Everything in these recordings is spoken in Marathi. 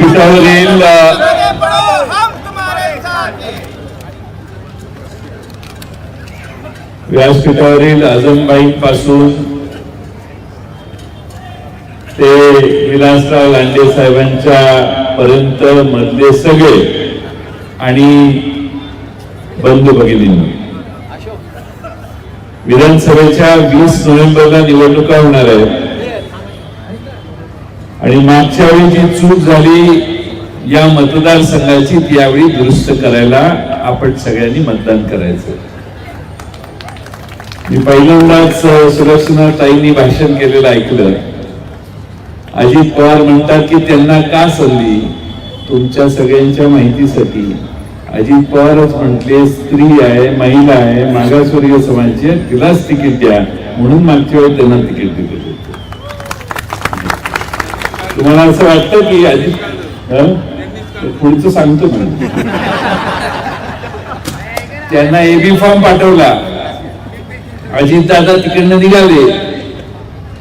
व्यासपीठावरील अ, व्यासपीठावरील आजमबाई पासून ते विलासराव लांडे साहेबांच्या पर्यंत मधले सगळे आणि बंधू भगिनींनी. विधानसभेच्या वीस नोव्हेंबरला निवडणुका होणार आहेत. आणि मागच्या वेळी जी चूक झाली या मतदारसंघाची ती यावेळी दुरुस्त करायला आपण सगळ्यांनी मतदान करायचं. मी पहिल्यांदाच अ, सुलक्षणा ताईंनी भाषण केलेलं ऐकलं. अजित पवार म्हणतात की त्यांना का संधी तुमच्या सगळ्यांच्या माहितीसाठी. अजित पवारच म्हटले स्त्री आहे महिला आहे मागासवर्गीय समाजाची तिलाच तिकीट द्या. म्हणून मागच्या वेळी त्यांना तिकीट दिलं होतं. तुम्हाला असं वाटतं की अजित पुढचं सांगतो म्हणून त्यांना एबी फॉर्म पाठवला. अजित दादा तिकडनं निघाले.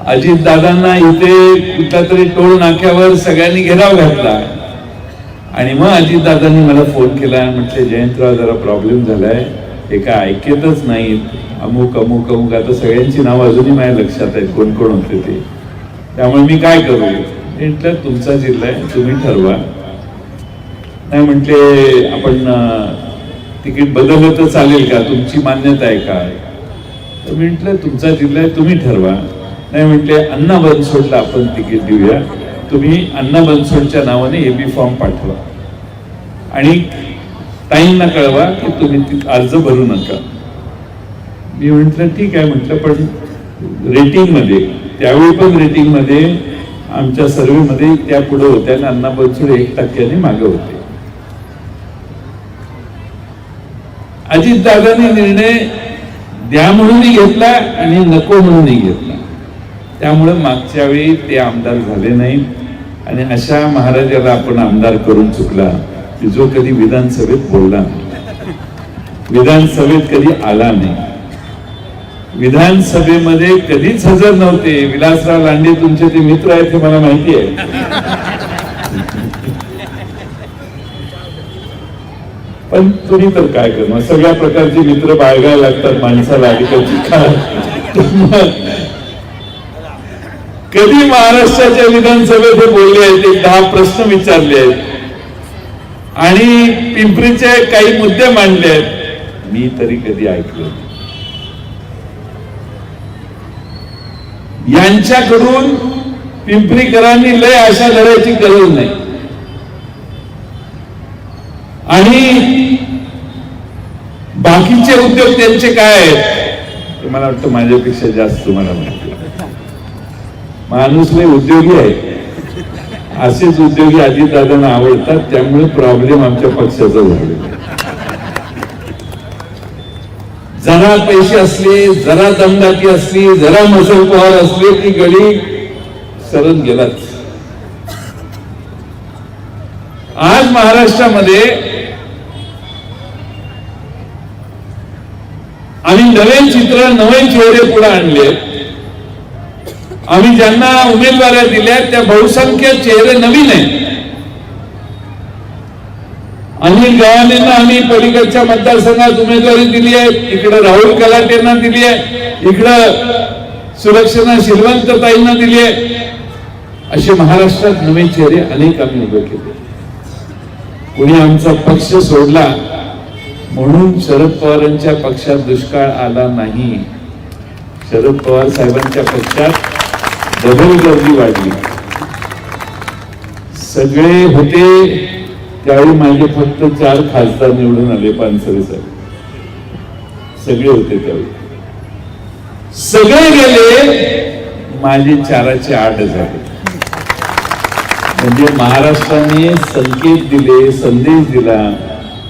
अजित दादांना इथे कुठल्या तरी टोल नाक्यावर सगळ्यांनी घेराव घातला. आणि मग अजित दादांनी मला फोन केला. म्हटले जयंतराव जरा प्रॉब्लेम झालाय. हे काय ऐकतच नाहीत. अमुक अमुक अमुक. आता सगळ्यांची नावं अजूनही माझ्या लक्षात आहेत. कोण कोण होते ते? त्यामुळे मी काय करू? म्हटलं तुमचा जिल्हा आहे तुम्ही ठरवा. नाही म्हटले आपण तिकीट बदललं तर चालेल का? तुमची मान्यता आहे काय तर मी म्हटलं तुमचा जिल्हा आहे तुम्ही ठरवा. नाही म्हटले अण्णा बनसोडला आपण तिकीट देऊया. तुम्ही अण्णा बनसोडच्या नावाने ए बी फॉर्म पाठवा. आणि ताईंना कळवा की तुम्ही अर्ज भरू नका. मी म्हटलं ठीक आहे म्हटलं पण रेटिंगमध्ये त्यावेळी पण रेटिंगमध्ये आमच्या सर्वे मध्ये त्या पुढे होत्या आणि अण्णा बनसोड एक टक्क्याने मागे होते. अजित दादानी निर्णय द्या म्हणूनही घेतला आणि नको म्हणूनही घेतला. त्यामुळे मागच्या वेळी ते आमदार झाले नाहीत आणि अशा महाराजाला आपण आमदार करून चुकला की जो कधी विधानसभेत बोलला नाही. विधानसभेत कधी आला नाही. विधानसभेमध्ये कधीच हजर नव्हते. विलासराव लांडे तुमचे ते मित्र आहेत हे मला माहिती आहे. पण तुम्ही तर काय करणार? सगळ्या प्रकारचे मित्र बाळगायला लागतात माणसाला अधिकाची कधी महाराष्ट्राच्या विधानसभेत बोलले आहेत? एक दहा प्रश्न विचारले आहेत. आणि पिंपरीचे काही मुद्दे मांडले आहेत. मी तरी कधी ऐकलो यांच्याकडून पिंपरीकरांनी लय आशा धरायची गरज नाही. आणि बाकीचे उद्योग त्यांचे काय आहेत? ते मला वाटतं माझ्यापेक्षा जास्त तुम्हाला माहिती माणूस लय उद्योगी आहे. असेच उद्योगी अजितदादांना आवडतात त्यामुळे प्रॉब्लेम आमच्या पक्षाचा झालेला आहे. जरा पैसे असले जरा दमदाटी असली जरा मसल पवार असले की गडी सरत गेलाच. आज महाराष्ट्रामध्ये आम्ही नवीन चित्र नवीन चेहरे पुढे आणले. आम्ही ज्यांना उमेदवाऱ्या दिल्या त्या बहुसंख्य चेहरे नवीन आहेत. अनिल गव्हाणेंना आम्ही पलीकडच्या मतदारसंघात उमेदवारी दिली आहे. इकडे राहुल कलाटेंना दिली आहे. इकडं सुरक्षणा शिलवंत ताईंना दिली आहे. असे महाराष्ट्रात नवे चेहरे अनेक आम्ही उभे केले. कोणी आमचा पक्ष सोडला म्हणून शरद पवारांच्या पक्षात दुष्काळ आला नाही. शरद पवार साहेबांच्या पक्षात डबल गर्दी वाढली. सगळे होते त्यावेळी माझे फक्त चार खासदार निवडून आले पानसरे साहेब. सगळे होते त्यावेळी. सगळे गेले माझे चाराचे आठ झाले. म्हणजे महाराष्ट्राने संकेत दिले संदेश दिला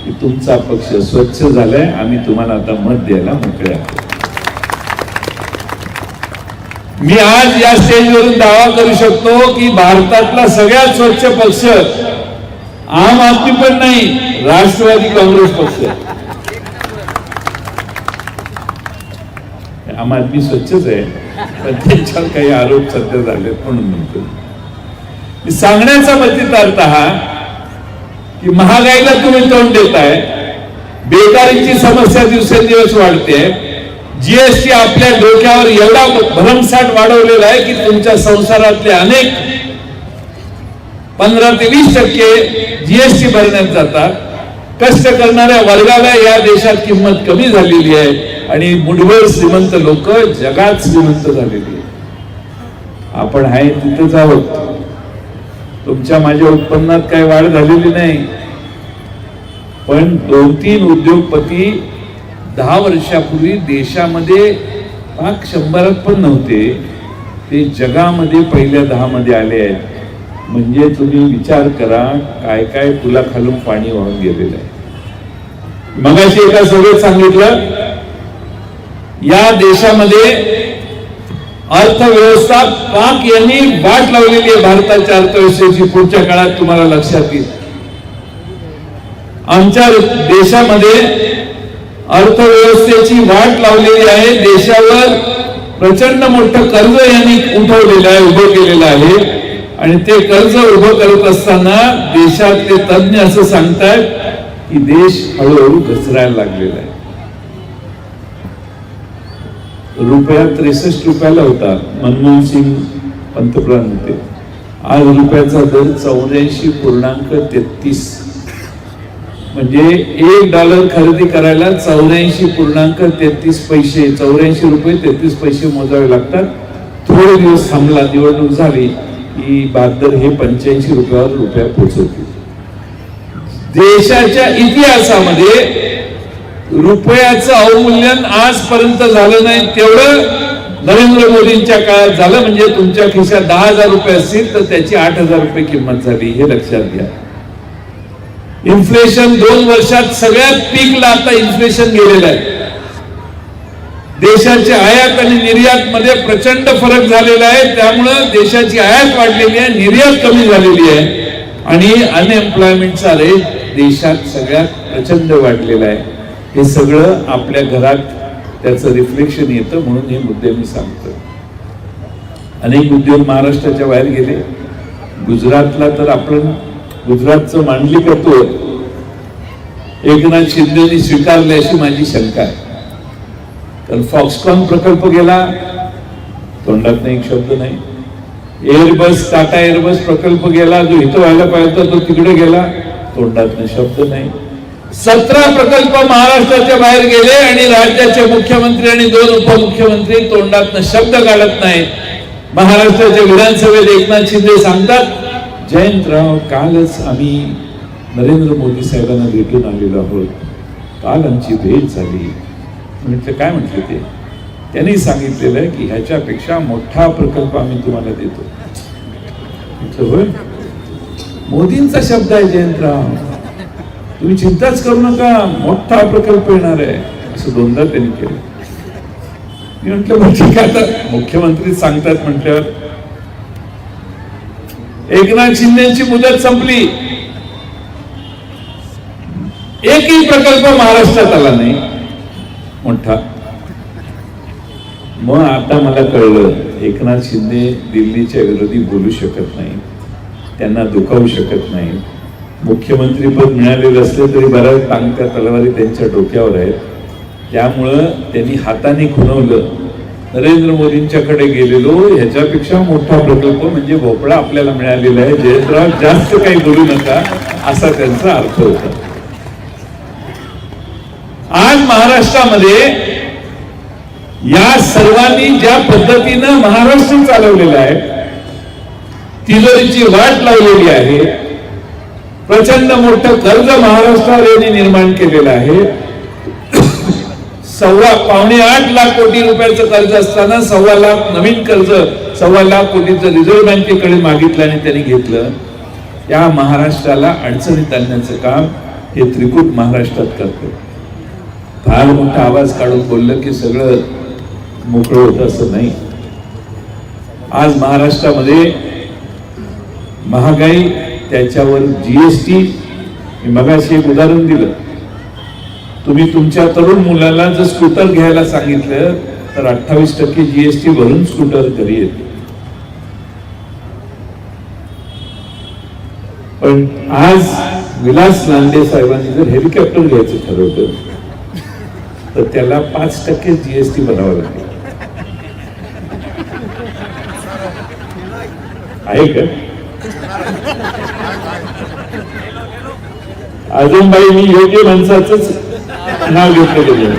की तुमचा पक्ष स्वच्छ झालाय आम्ही तुम्हाला आता मत द्यायला मोकळे मी आज या स्टेजवरून दावा करू शकतो की भारतातला सगळ्यात स्वच्छ पक्ष आम आदमी पण नाही राष्ट्रवादी काँग्रेस पक्ष. आम आदमी स्वच्छच आहे पण त्यांच्यावर काही आरोप सध्या झाले म्हणून म्हणतो. सांगण्याचा मतीत अर्थ हा की महागाईला तुम्ही तोंड देताय बेकारीची समस्या दिवसेंदिवस वाढते जीएसटी आपल्या डोक्यावर एवढा भरमसाठ वाढवलेला आहे की तुमच्या संसारातले अनेक पंधरा ते वीस टक्के जीएसटी भरण्यात जातात. कष्ट करणाऱ्या वर्गाला या देशात किंमत कमी झालेली आहे आणि मुठभर श्रीमंत लोक जगात श्रीमंत झालेली आहे आपण आहे तिथेच आहोत. तुमच्या माझ्या उत्पन्नात काही वाढ झालेली नाही. पण दोन तीन उद्योगपती दहा वर्षापूर्वी देशामध्ये पाक शंभरात पण नव्हते. ते जगामध्ये पहिल्या दहा मध्ये आले आहेत. म्हणजे तुम्ही विचार करा काय काय पुलाखालून पाणी वाहून गेलेलं आहे. मगाशी एका सभेत सांगितलं या देशामध्ये अर्थव्यवस्था पाक यांनी वाट लावलेली आहे भारताच्या अर्थव्यवस्थेची. पुढच्या काळात तुम्हाला लक्षात येईल. आमच्या देशामध्ये अर्थव्यवस्थेची वाट लावलेली आहे. देशावर प्रचंड मोठं कर्ज यांनी उठवलेलं आहे उभं केलेलं आहे. आणि ते कर्ज उभं करत असताना देशातले तज्ञ असं सांगतायत की देश हळूहळू घसरायला लागलेला आहे. रुपया त्रेसष्ट रुपयाला होता मनमोहन सिंग पंतप्रधान होते. आज रुपयाचा दर चौऱ्याऐंशी पूर्णांक तेहतीस. म्हणजे एक डॉलर खरेदी करायला चौऱ्याऐंशी पूर्णांक तेहतीस पैसे चौऱ्याऐंशी रुपये तेहतीस पैसे मोजावे लागतात. थोडे दिवस थांबला निवडणूक झाली. की बहात्तर हे पंच्याऐंशी रुपयावर रुपया पोहोचवतील देशाच्या इतिहासामध्ये रुपयाचं अवमूल्यन आजपर्यंत झालं नाही तेवढं नरेंद्र मोदींच्या काळात झालं म्हणजे तुमच्या खिशात दहा हजार रुपये असतील तर त्याची आठ हजार रुपये किंमत झाली हे लक्षात घ्या. इन्फ्लेशन दोन वर्षात सगळ्यात पीकला आता इन्फ्लेशन गेलेलं आहे. देशाची आयात आणि निर्यात मध्ये प्रचंड फरक झालेला आहे. त्यामुळं देशाची आयात वाढलेली आहे निर्यात कमी झालेली आहे. आणि अनएम्प्लॉयमेंटचा रेट देशात सगळ्यात प्रचंड वाढलेला आहे. हे सगळं आपल्या घरात त्याचं रिफ्लेक्शन येतं म्हणून हे मुद्दे मी सांगतो अनेक उद्योग महाराष्ट्राच्या बाहेर गेले. गुजरातला तर आपण गुजरातचं मांडली करतो एकनाथ शिंदेनी स्वीकारले अशी माझी शंका आहे. तर फॉक्सकॉन प्रकल्प गेला तोंडात एक शब्द नाही. एअरबस टाटा एअरबस प्रकल्प गेला जो इथं व्हायला पाहिजे होता तो तिकडे गेला तोंडात शब्द नाही. सतरा प्रकल्प महाराष्ट्राच्या बाहेर गेले आणि राज्याचे मुख्यमंत्री आणि दोन उपमुख्यमंत्री तोंडात शब्द काढत नाहीत. महाराष्ट्राच्या विधानसभेत एकनाथ शिंदे सांगतात जयंतराव कालच आम्ही नरेंद्र मोदी साहेबांना भेटून आलेलो आहोत. काल आमची भेट झाली. म्हटलं काय म्हटले ते? त्यांनी सांगितलेलं आहे की ह्याच्यापेक्षा मोठा प्रकल्प आम्ही तुम्हाला देतो. होय? मोदींचा शब्द आहे जयंतराव. तुम्ही चिंताच करू नका मोठा प्रकल्प येणार आहे. असं दोनदा त्यांनी केलं. मी म्हटलं ठीक आता मुख्यमंत्री सांगतात म्हटल्यावर. एकनाथ शिंदेची मुदत संपली. एकही प्रकल्प महाराष्ट्रात आला नाही. मोठा मग आता मला कळलं एकनाथ शिंदे दिल्लीच्या विरोधी बोलू शकत नाही. त्यांना दुखावू शकत नाही. मुख्यमंत्री पद मिळालेलं असले तरी बऱ्याच टांगत्या तलवारी त्यांच्या डोक्यावर आहेत. त्यामुळं त्यांनी हाताने खुणवलं. नरेंद्र मोदींच्याकडे गेलेलो ह्याच्यापेक्षा मोठा प्रकल्प म्हणजे भोपळा आपल्याला मिळालेला आहे. जयंतराव जास्त काही बोलू नका असा त्यांचा अर्थ होता. आज महाराष्ट्रामध्ये या सर्वांनी ज्या पद्धतीनं महाराष्ट्र चालवलेलं आहे तिजोरीची वाट लावलेली आहे प्रचंड मोठं कर्ज महाराष्ट्रावर यांनी निर्माण केलेलं आहे. सव्वा पावणे आठ लाख कोटी रुपयाचं कर्ज असताना सव्वा लाख नवीन कर्ज सव्वा लाख कोटीचं रिझर्व्ह बँकेकडे मागितलं आणि त्यांनी घेतलं. त्या महाराष्ट्राला अडचणीत आणण्याचं काम हे त्रिकूट महाराष्ट्रात करतो. फार मोठा आवाज काढून बोललं की सगळं मोकळं होतं असं नाही. आज महाराष्ट्रामध्ये महागाई त्याच्यावर जीएसटी मी मगाशी एक उदाहरण दिलं. तुम्ही तुमच्या तरुण मुलाला जर स्कूटर घ्यायला सांगितलं तर अठ्ठावीस टक्के जीएसटी भरून स्कूटर घरी येते. पण आज विलास लांडे साहेबांनी जर हेलिकॉप्टर घ्यायचं ठरवलं तर त्याला पाच टक्के जीएसटी बनावं लागेल. आहे का? अजून बाई मी योग्य माणसाचंच नाव घेतलं गेलं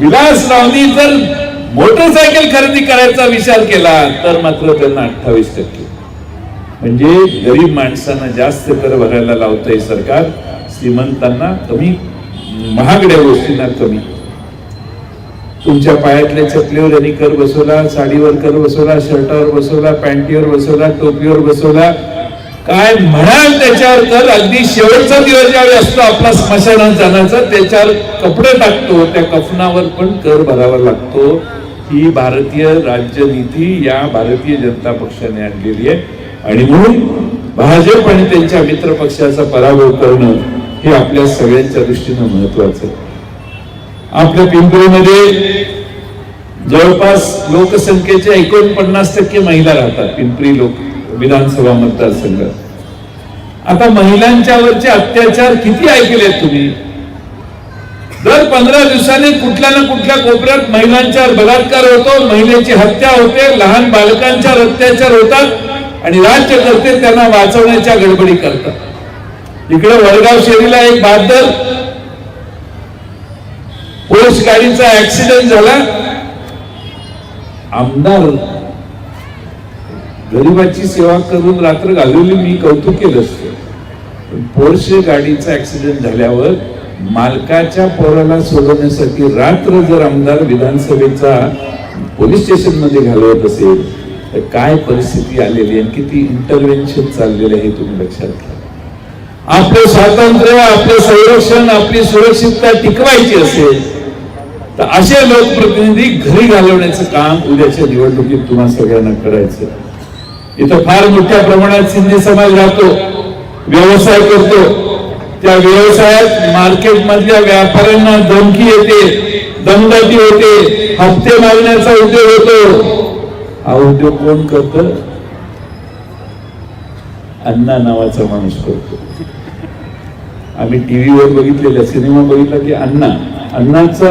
विलास रावनी जर मोटरसायकल खरेदी करायचा विचार केला तर मात्र त्यांना अठ्ठावीस टक्के. म्हणजे गरीब माणसांना जास्त कर भरायला लावतंय सरकार श्रीमंतांना कमी महागड्या गोष्टींना कमी. तुमच्या पायातल्या चपलीवर यांनी कर बसवला साडीवर कर बसवला शर्टावर बसवला पॅन्टीवर बसवला टोपीवर बसवला. काय म्हणाल त्याच्यावर तर अगदी शेवटचा दिवस ज्यावेळी असतो आपला स्मशानात जाण्याचा त्याच्यावर कपडे टाकतो त्या कफनावर पण कर भरावा लागतो. ही भारतीय राज्यनीती या भारतीय जनता पक्षाने आणलेली आहे. आणि म्हणून भाजप आणि त्यांच्या मित्र पक्षाचा पराभव करणं हे आपल्या सगळ्यांच्या दृष्टीनं महत्वाचं आहे. आपल्या पिंपरीमध्ये जवळपास लोकसंख्येच्या एकोणपन्नास टक्के महिला राहतात पिंपरी लोक विधानसभा मतदारसंघात आता महिलांच्यावरचे अत्याचार किती ऐकलेत तुम्ही? दर पंधरा दिवसांनी कुठल्या ना कुठल्या कोपऱ्यात महिलांच्यावर बलात्कार होतो महिलेची हत्या होते लहान बालकांच्यावर अत्याचार होतात आणि राज्यकर्ते त्यांना वाचवण्याच्या गडबडी करतात. इकडे वडगाव शेरीला एक बहादर पोलीस गाडीचा ऍक्सिडेंट झाला. आमदार गरिबाची सेवा करून रात्र घालवली मी कौतुक केलं असतं. पण पोर्शे गाडीचा ऍक्सिडेंट झाल्यावर मालकाच्या पोराला सोडवण्यासाठी रात्र जर आमदार विधानसभेचा पोलीस स्टेशनमध्ये घालवत असेल तर काय परिस्थिती आलेली आहे किती इंटरव्हेन्शन चाललेलं आहे हे तुम्ही लक्षात घ्या. आपले स्वातंत्र्य आपले संरक्षण आपली सुरक्षितता टिकवायची असेल तर असे लोकप्रतिनिधी घरी घालवण्याचं काम उद्याच्या निवडणुकीत तुम्हा सगळ्यांना करायचं. इथं फार मोठ्या प्रमाणात सिंधी समाज राहतो व्यवसाय करतो. त्या व्यवसायात मार्केट मधल्या व्यापाऱ्यांना धमकी येते दमदाटी होते हप्ते मागण्याचा उद्योग होतो. हा उद्योग कोण करत? अण्णा नावाचा माणूस करतो आम्ही टीव्हीवर बघितलेला सिनेमा बघितला की अण्णा. अण्णाचा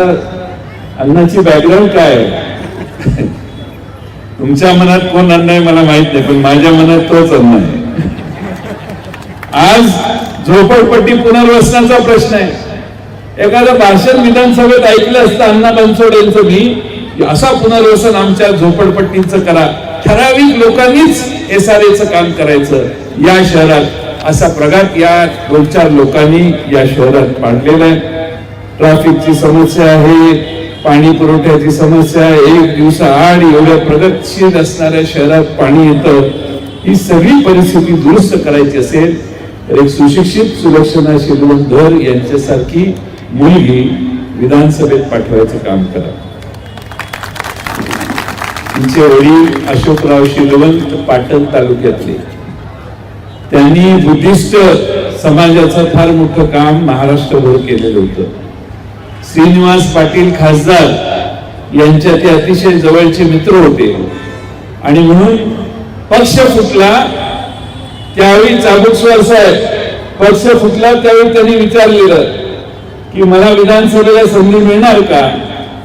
अण्णाची बॅकग्राऊंड काय? आहे तुमच्या मनात कोण अण्णा आहे मला माहीत नाही पण माझ्या मनात तोच अन्न आहे. आज झोपडपट्टी पुनर्वसनाचा प्रश्न आहे. एखादं भाषण विधानसभेत ऐकलं असतं अण्णा बनसोड यांचं मी असा पुनर्वसन आमच्या झोपडपट्टीचं करा. ठराविक लोकांनीच एस आर एचं काम करायचं. या शहरात असा प्रघात या दोन चार लोकांनी या शहरात पाडलेला आहे. ट्रॅफिकची समस्या आहे पाणी पुरवठ्याची समस्या आहे. एक दिवसाआड एवढ्या प्रगतशील असणाऱ्या शहरात पाणी येतं. ही सगळी परिस्थिती दुरुस्त करायची असेल तर एक सुशिक्षित सुलक्षणा शिलवंधर यांच्यासारखी मुलगी विधानसभेत पाठवायचं काम करा. त्यांचे वडील अशोकराव शिलवंत पाटण तालुक्यातले. त्यांनी बुद्धिस्ट समाजाचं फार मोठं काम महाराष्ट्रभर केलेलं होतं. श्रीनिवास पाटील खासदार यांच्या ते अतिशय जवळचे मित्र होते. आणि म्हणून पक्ष फुटला त्यावेळी चाबुकस्वार साहेब पक्ष फुटला त्यावेळी त्यांनी विचारलेलं की मला विधानसभेला संधी मिळणार का?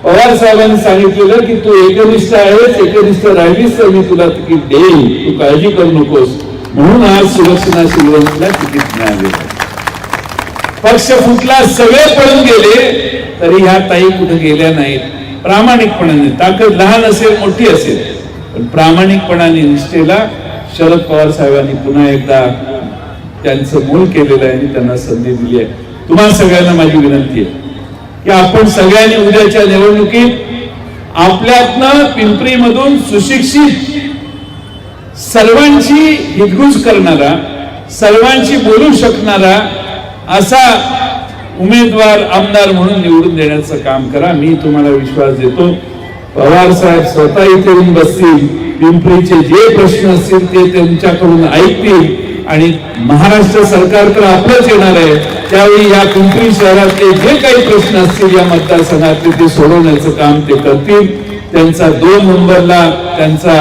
पवार साहेबांनी सांगितलेलं की तू एकनिष्ठ आहेस एकनिष्ठ राहिलीस तर मी तुला तिकीट देईन. तू काळजी करू नकोस. म्हणून आज सुलक्षणा शिवराजला तिकीट मिळाले पक्ष फुटला सगळे पळून गेले तरी ह्या ताई कुठे गेल्या नाहीत. प्रामाणिकपणाने ताकद लहान असेल मोठी असेल पण प्रामाणिकपणाने निष्ठेला शरद पवार साहेबांनी पुन्हा एकदा त्यांचं मूल केलेलं आहे आणि त्यांना संधी दिली आहे. तुम्हाला सगळ्यांना माझी विनंती आहे. की आपण सगळ्यांनी उद्याच्या निवडणुकीत आपल्यातनं पिंपरीमधून सुशिक्षित सर्वांची हितगुज करणारा सर्वांची बोलू शकणारा असा उमेदवार आमदार म्हणून निवडून देण्याचं काम करा. मी तुम्हाला विश्वास देतो. पवार साहेब स्वतः इथे येऊन बसतील. पिंपरीचे जे प्रश्न असतील ते त्यांच्याकडून ऐकतील. आणि महाराष्ट्र सरकार तर आपलंच येणार आहे. त्यावेळी या पिंपरी शहरातले जे काही प्रश्न असतील या मतदारसंघातले ते सोडवण्याचं काम ते करतील. त्यांचा दोन नंबरला त्यांचा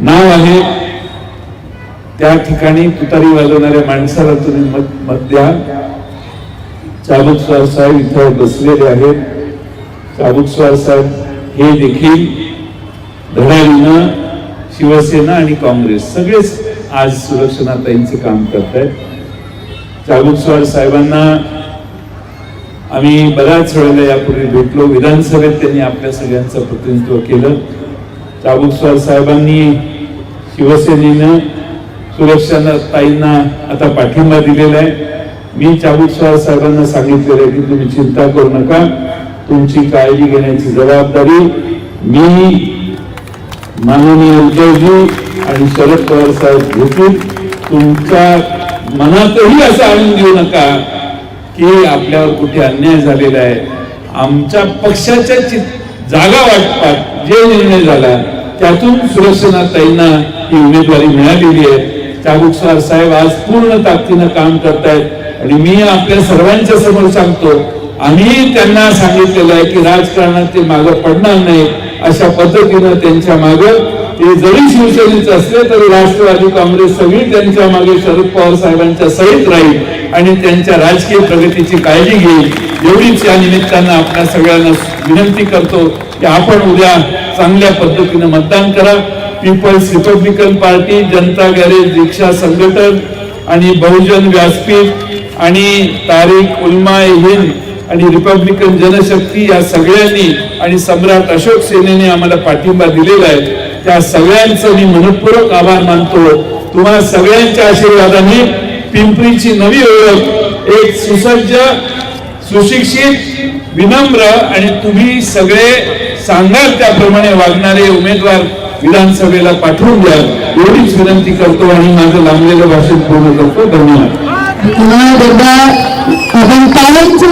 नाव आहे. त्या ठिकाणी तुतारी वाजवणाऱ्या माणसाला तुम्ही मत मत द्या. चाबुकस्वार साहेब इथे बसलेले आहेत. चाबुकस्वार साहेब हे देखील धडाडीनं शिवसेना आणि काँग्रेस सगळेच आज सुरक्षणाताईंचे काम करत आहेत चाबुकस्वार साहेबांना आम्ही बऱ्याच वेळेला यापूर्वी भेटलो. विधानसभेत त्यांनी आपल्या सगळ्यांचं प्रतिनिधित्व केलं. चाबुकस्वार साहेबांनी शिवसेनेनं सुरक्षा ताईंना आता पाठिंबा दिलेला आहे. मी चाबुकस्वार साहेबांना सांगितलेलं आहे की तुम्ही चिंता करू नका. तुमची काळजी घेण्याची जबाबदारी मी माननीय उद्धवजी आणि शरद पवार साहेब घेतील तुमच्या मनातही असं आणून देऊ नका की आपल्यावर कुठे अन्याय झालेला आहे. आमच्या पक्षाच्या जागा वाटपात जे निर्णय झाला त्यातून सुरक्षणाताईंना ही उमेदवारी मिळालेली आहे. चाबुकस्वार साहेब आज पूर्ण ताकदीनं काम करतायत आणि मी आपल्या सर्वांच्या समोर सांगतो आम्ही त्यांना सांगितलेलं आहे की राजकारणात ते मागं पडणार नाही अशा पद्धतीनं त्यांच्या मागं ते जरी शिवसेनेचे असले तरी राष्ट्रवादी काँग्रेस सगळी त्यांच्या मागे शरद पवार साहेबांच्या सहित राहील आणि त्यांच्या राजकीय प्रगतीची काळजी घेईल. एवढीच या निमित्तानं आपल्या सगळ्यांना विनंती करतो की आपण उद्या चांगल्या पद्धतीनं मतदान करा. पीपल्स रिपब्लिकन पार्टी जनता गॅरेज रिक्षा संघटन आणि बहुजन व्यासपीठ आणि तारीख उलमा हिंद आणि रिपब्लिकन जनशक्ती या सगळ्यांनी आणि सम्राट अशोक सेनेने आम्हाला पाठिंबा दिलेला आहे. त्या सगळ्यांचं मी मनपूर्वक आभार मानतो. तुम्हा सगळ्यांच्या आशीर्वादाने पिंपरीची नवी ओळख एक सुसज्ज सुशिक्षित विनम्र आणि तुम्ही सगळे सांगाल त्याप्रमाणे वागणारे उमेदवार विधानसभेला पाठवून द्या. एवढीच विनंती करतो आणि माझं लांबलेलं भाषण पूर्ण करतो. धन्यवाद.